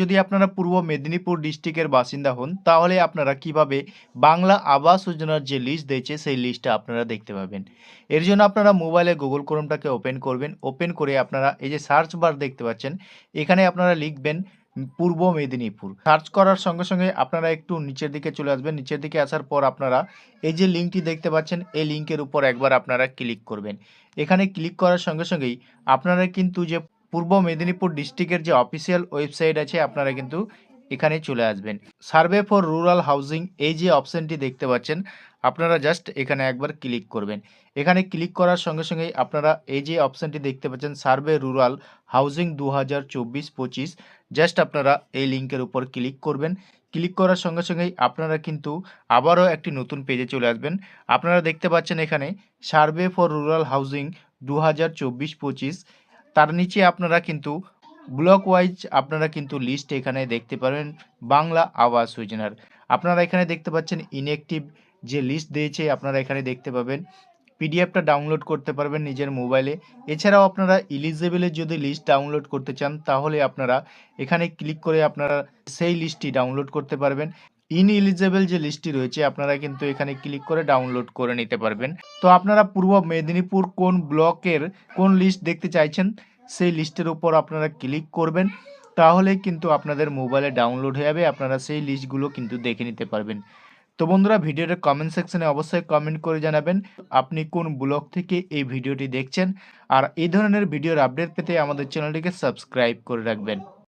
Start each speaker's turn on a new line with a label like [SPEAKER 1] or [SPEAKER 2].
[SPEAKER 1] যদি আপনারা পূর্ব মেদিনীপুর ডিস্ট্রিক্টের বাসিন্দা হন, তাহলে আপনারা কীভাবে বাংলা আবাস যোজনার যে লিস্ট দিয়েছে সেই লিস্টটা আপনারা দেখতে পাবেন। এর জন্য আপনারা মোবাইলে গুগল ক্রোমটাকে ওপেন করবেন। ওপেন করে আপনারা এই যে সার্চ বার দেখতে পাচ্ছেন, এখানে আপনারা লিখবেন পূর্ব মেদিনীপুর। সার্চ করার সঙ্গে সঙ্গে আপনারা একটু নিচের দিকে চলে আসবেন। নিচের দিকে আসার পর আপনারা এই যে লিঙ্কটি দেখতে পাচ্ছেন, এই লিঙ্কের উপর একবার আপনারা ক্লিক করবেন। এখানে ক্লিক করার সঙ্গে সঙ্গেই আপনারা কিন্তু যে পূর্ব মেদিনীপুর ডিস্ট্রিক্টের যে অফিসিয়াল ওয়েবসাইট আছে, আপনারা কিন্তু এখানে চলে আসবেন। সার্ভে ফর রুরাল হাউজিং এই যে অপশানটি দেখতে পাচ্ছেন, আপনারা জাস্ট এখানে একবার ক্লিক করবেন। এখানে ক্লিক করার সঙ্গে সঙ্গেই আপনারা এই যে অপশানটি দেখতে পাচ্ছেন সার্ভে রুরাল হাউজিং দু হাজার চব্বিশ পঁচিশ জাস্ট আপনারা এই লিঙ্কের উপর ক্লিক করবেন। ক্লিক করার সঙ্গে সঙ্গেই আপনারা কিন্তু আবারও একটি নতুন পেজে চলে আসবেন। আপনারা দেখতে পাচ্ছেন এখানে সার্ভে ফর রুরাল হাউজিং দু হাজার চব্বিশ পঁচিশ তার নিচে আপনারা কিন্তু ব্লক ওয়াইজ আপনারা কিন্তু লিস্ট এখানে দেখতে পারেন বাংলা আবাস যোজনার আপনারা এখানে দেখতে পাচ্ছেন ইনঅ্যাক্টিভ যে লিস্ট দিয়েছে আপনারা এখানে দেখতে পাবেন। পিডিএফটা ডাউনলোড করতে পারবেন নিজের মোবাইলে এছাড়াও আপনারা ইলিজিবলের যদি লিস্ট ডাউনলোড করতে চান তাহলে আপনারা এখানে ক্লিক করে আপনারা সেই লিস্টটি ডাউনলোড করতে পারবেন। ইনএলিজেবল যে লিস্টটি রয়েছে, আপনারা কিন্তু এখানে ক্লিক করে ডাউনলোড করে নিতে পারবেন। তো আপনারা পূর্ব মেদিনীপুর কোন ব্লকের কোন লিস্ট দেখতে চাইছেন, সেই লিস্টের উপর আপনারা ক্লিক করবেন, তাহলে কিন্তু আপনাদের মোবাইলে ডাউনলোড হয়ে যাবে, আপনারা সেই লিস্টগুলো কিন্তু দেখে নিতে পারবেন। তো বন্ধুরা ভিডিওর কমেন্ট সেকশনে অবশ্যই কমেন্ট করে জানাবেন, আপনি কোন ব্লগ থেকে এই ভিডিওটি দেখছেন, আর এই ধরনের ভিডিওর আপডেট পেতে আমাদের চ্যানেলটিকে সাবস্ক্রাইব করে রাখবেন।